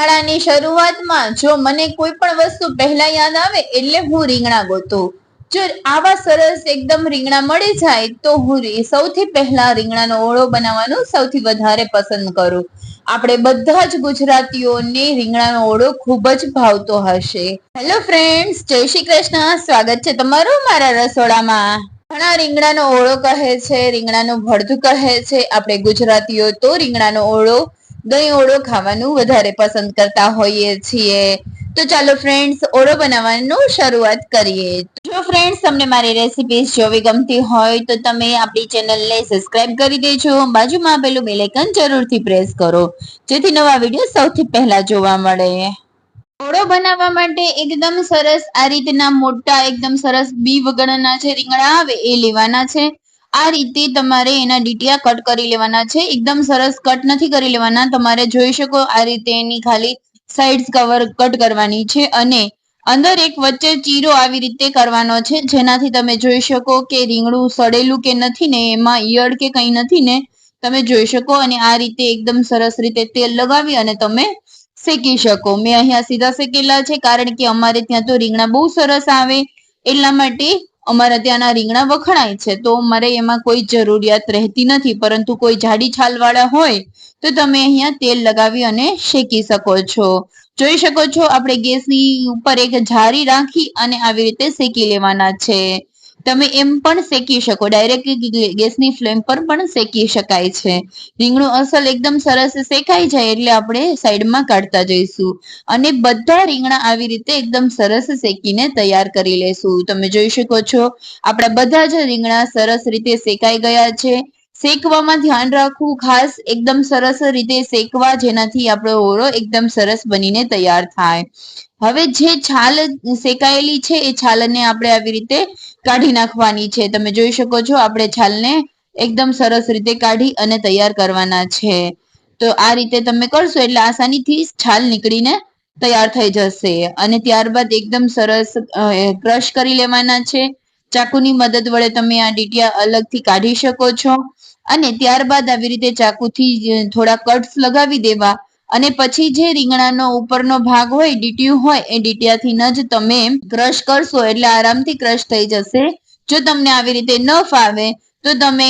શિયાળાની શરૂઆતમાં જો મને કોઈ પણ વસ્તુ પહેલા યાદ આવે એટલે હું રીંગણા ગોતું. જો આવા સરસ એકદમ રીંગણા મળી જાય તો હું સૌથી પહેલા રીંગણાનો ઓળો બનાવવાનું સૌથી વધારે પસંદ કરું. આપણે બધા જ ગુજરાતીઓને રીંગણાનો ઓળો ખૂબ જ ભાવતો હશે. હેલો ફ્રેન્ડ્સ, જય શ્રી કૃષ્ણ. સ્વાગત છે તમારું મારા રસોડામાં. ઘણા રીંગણાનો ઓળો કહે છે, રીંગણાનું ભળથું કહે છે. આપણે ગુજરાતીઓ તો રીંગણાનો ઓળો દહીં ઓળો ખાવાનું વધારે પસંદ કરતા હોઈએ છીએ. તો ચાલો ફ્રેન્ડ્સ ઓળો બનાવવાનું શરૂઆત કરીએ. જો ફ્રેન્ડ્સ તમને મારી રેસિપીસ જોવી ગમતી હોય તો તમે આપણી ચેનલને સબસ્ક્રાઇબ કરી દેજો. બાજુમાં આપેલું બેલેકન જરૂરથી પ્રેસ કરો. જેથી નવા વીડિયો સૌથી પહેલા જોવા મળે. ઓળો બનાવવા માટે એકદમ સરસ આ રીતના મોટા, એકદમ સરસ બી વગરના જે રીંગણા આવે એ લેવાના છે. આ રીતે તમારે એના ડીટીયા કટ કરી લેવાના છે. એકદમ સરસ કટ નથી કરી લેવાના. તમારે જોઈ શકો આ રીતે એની ખાલી સાઈડ કવર કટ કરવાની છે અને અંદર એક વચ્ચે ચીરો આવી રીતે કરવાનો છે. જેનાથી તમે જોઈ શકો કે રીંગણું સડેલું કે નથી ને એમાં ઈયળ કે કંઈ નથી ને તમે જોઈ શકો અને આ રીતે એકદમ સરસ રીતે તેલ લગાવી અને તમે શેકી શકો. મેં અહીંયા સીધા શેકેલા છે કારણ કે અમારે ત્યાં તો રીંગણા બહુ સરસ આવે એટલા માટે અમારા ત્યાંના રીંગણા વખણાય છે, તો મારે એમાં કોઈ જરૂરિયાત રહેતી નથી, પરંતુ કોઈ જાડી છાલવાળા હોય, તો તમે અહીંયા તેલ લગાવી અને શેકી શકો છો. જોઈ શકો છો, આપણે ગેસની ઉપર એક જારી રાખી અને આવી રીતે શેકી લેવાના છે. તમે એમ પણ શેકી શકો. ડાયરેક્ટ ગેસની ફ્લેમ પર પણ શેકી શકાય છે. રીંગણું અસલ એકદમ સરસ શેકાઈ જાય એટલે આપણે સાઈડમાં કાઢતા જઈશું. અને બધા રીંગણા આવી રીતે એકદમ સરસ શેકીને તૈયાર કરી લેશું. તમે જોઈ શકો છો, આપણા બધા જ રીંગણા સરસ રીતે શેકાઈ ગયા છે. શેકવામાં ધ્યાન રાખવું ખાસ એકદમ સરસ રીતે શેકવા જેનાથી આપણો ઓરો એકદમ સરસ બનીને તૈયાર થાય. હવે જે છાલ શેકાયેલી છે, એ છાલને આપણે આવી રીતે કાઢી નાખવાની છે. તમે જોઈ શકો છો, આપણે છાલને એકદમ સરસ રીતે કાઢી અને તૈયાર કરવાના છે. તો આ રીતે તમે કરશો એટલે આસાનીથી છાલ નીકળીને તૈયાર થઈ જશે. અને ત્યારબાદ એકદમ સરસ ક્રશ કરી લેવાના છે. ચાકુની મદદ વડે તમે આ ડીટિયા અલગથી કાઢી શકો છો. અને ત્યારબાદ આવી રીતે ચાકુથી થોડા કટ્સ લગાવી દેવા. અને પછી જે રીંગણાનો ઉપરનો ભાગ હોય, ડીટીયું હોય, એ ડીટીયાથી જ તમે ક્રશ કરશો, એટલે આરામથી ક્રશ થઈ જશે. જો તમને આવી રીતે ન ફાવે, તો તમે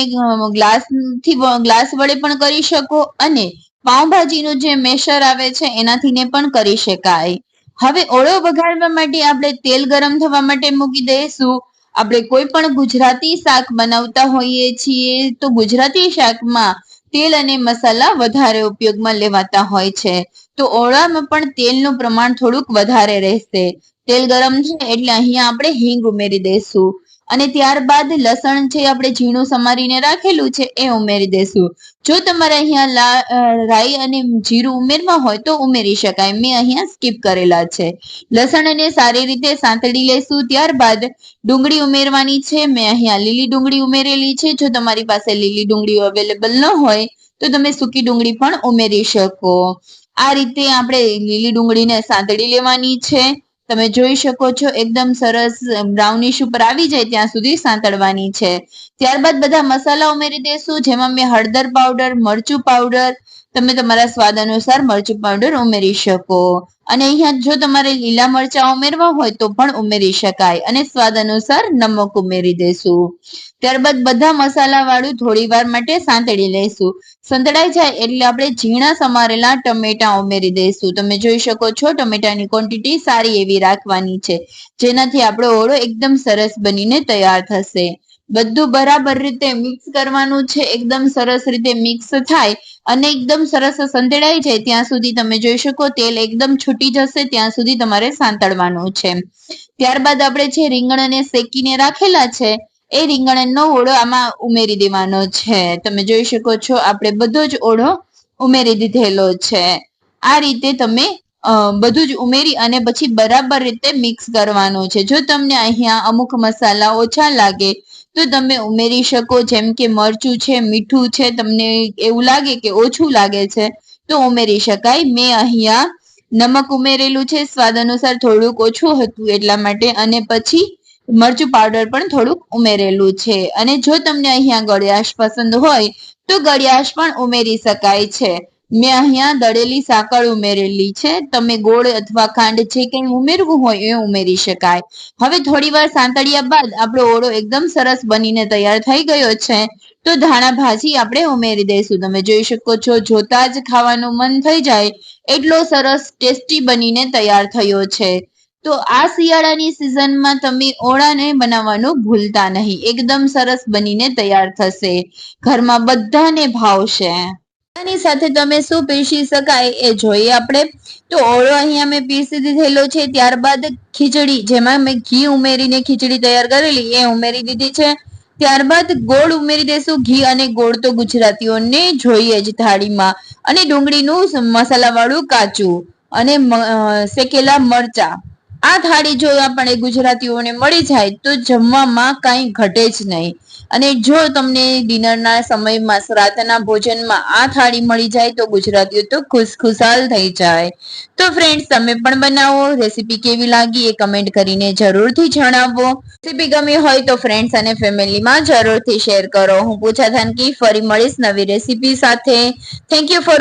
ગ્લાસથી ગ્લાસ વડે પણ કરી શકો અને પાઉંભાજીનું જે મેશર આવે છે એનાથી ને પણ કરી શકાય. હવે ઓળો વઘારવા માટે આપણે તેલ ગરમ થવા માટે મૂકી દઈશું. આપણે કોઈ પણ ગુજરાતી શાક બનાવતા હોઈએ છીએ, તો ગુજરાતી શાકમાં તેલ અને મસાલા વધારે ઉપયોગમાં લેવાતા હોય છે. તો ઓળામાં પણ તેલનું પ્રમાણ થોડુંક વધારે રહેશે. તેલ ગરમ છે એટલે અહીંયા આપણે હિંગ ઉમેરી દઈશું. અને ત્યારબાદ લસણ છે આપણે ઝીણું સમારીને રાખેલું છે, એ ઉમેરી દેશું. જો તમારે અહીંયા રાઈ અને જીરું ઉમેરવા હોય તો ઉમેરી શકાય. મેં અહીંયા સ્કીપ કરેલા છે. લસણને સારી રીતે સાંતળી લેશું. ત્યારબાદ ડુંગળી ઉમેરવાની છે. મેં અહીંયા લીલી ડુંગળી ઉમેરેલી છે. જો તમારી પાસે લીલી ડુંગળી અવેલેબલ ન હોય, તો તમે સૂકી ડુંગળી પણ ઉમેરી શકો. આ રીતે આપણે લીલી ડુંગળીને સાંતળી લેવાની છે. તમે જોઈ શકો છો, એકદમ સરસ બ્રાઉનિશ ઉપર આવી જાય ત્યાં સુધી સાંતળવાની છે. ત્યારબાદ બધા મસાલા ઉમેરી દેશું જેમાં મેં હળદર પાવડર મરચું પાવડર તમે તમારા સ્વાદ અનુસાર મરચું પાવડર ઉમેરી શકો. અને અહીંયા જો તમારે લીલા મરચા ઉમેરવા હોય તો પણ ઉમેરી શકાય. અને સ્વાદ અનુસાર નમક ઉમેરી દેશું. ત્યારબાદ બધા મસાલા વાળું થોડી વાર માટે સાંતળી લઈશું સંતળાઈ જાય એટલે આપણે ઝીણા સમારેલા ટમેટા ઉમેરી દઈશું તમે જોઈ શકો છો ટમેટાની ક્વોન્ટિટી સારી એવી રાખવાની છે. જેનાથી આપણો ઓળો એકદમ સરસ બનીને તૈયાર થશે. બધું બરાબર રીતે મિક્સ કરવાનું છે, એકદમ સરસ રીતે મિક્સ થાય અને એકદમ સરસ સંતળાઈ જાય ત્યાં સુધી તમે જોઈ શકો, તેલ એકદમ છૂટી જશે ત્યાં સુધી તમારે સાંતળવાનું છે. ત્યારબાદ આપણે જે રીંગણને શેકીને રાખેલા છે, એ રીંગણનો ઓળો આમાં ઉમેરી દેવાનો છે. તમે જોઈ શકો છો, આપણે બધો જ ઓળો ઉમેરી દીધેલો છે. આ રીતે તમે બધું જ ઉમેરી અને પછી બરાબર રીતે મિક્સ કરવાનું છે. જો તમને અહીંયા અમુક મસાલા ઓછા લાગે, તો તમે ઉમેરી શકો. જેમ કે મરચું છે, મીઠું છે, તમને એવું લાગે કે ઓછું લાગે છે, તો ઉમેરી શકાય. મેં અહીંયા નમક ઉમેરેલું છે, સ્વાદ અનુસાર થોડુંક ઓછું હતું એટલા માટે, અને પછી મરચું પાવડર પણ થોડુંક ઉમેરેલું છે. અને જો તમને અહીંયા ગળ્યાશ પસંદ હોય, તો ગળ્યાશ પણ ઉમેરી શકાય છે. મેં અહીંયા દળેલી સાકર ઉમેરેલી છે. તમે ગોળ અથવા ખાંડ જે કંઈ ઉમેરવું હોય એ ઉમેરી શકાય. હવે થોડી વાર સાંતળ્યા બાદ આપણો ઓળો એકદમ સરસ બનીને તૈયાર થઈ ગયો છે. તો ધાણા ભાજી આપણે ઉમેરી દઈશું. તમે જોઈ શકો છો, જોતા જ ખાવાનું મન થઈ જાય. એટલો સરસ ટેસ્ટી બનીને તૈયાર થયો છે. તો આ શિયાળાની સિઝનમાં તમે ઓળાને બનાવવાનું ભૂલતા નહીં. એકદમ સરસ બનીને તૈયાર થશે. ઘરમાં બધાને ભાવશે. આની સાથે તમે શું પીસી શકાય એ જોઈએ આપણે. તો ઓળો અહીંયા મેં પીસી દીધેલો છે, ત્યારબાદ ખીચડી, જેમાં મેં ઘી ઉમેરીને ખીચડી તૈયાર કરેલી, એ ઉમેરી દીધી છે. ત્યારબાદ ગોળ ઉમેરી દેશું, ઘી અને ગોળ તો ગુજરાતીઓને જોઈએ જ થાળીમાં. અને ડુંગળીનું મસાલાવાળું કાચું અને શેકેલા મરચા. આ થાળી જો આપણે ગુજરાતીઓને મળી જાય તો જમવામાં કાંઈ ઘટે જ નહીં. અને જો તમને ડિનરના સમયમાં, રાતના ભોજનમાં આ થાળી મળી જાય તો ગુજરાતીઓ તો ખુશખુશાલ થઈ જાય. તો ફ્રેન્ડ્સ તમે પણ બનાવો. રેસીપી કેવી લાગી એ કમેન્ટ કરીને જરૂરથી જણાવો. રેસીપી ગમી હોય તો ફ્રેન્ડ્સ અને ફેમિલીમાં જરૂરથી શેર કરો. હું પૂછા થાનકી ફરી મળીશ નવી રેસીપી સાથે. Thank you for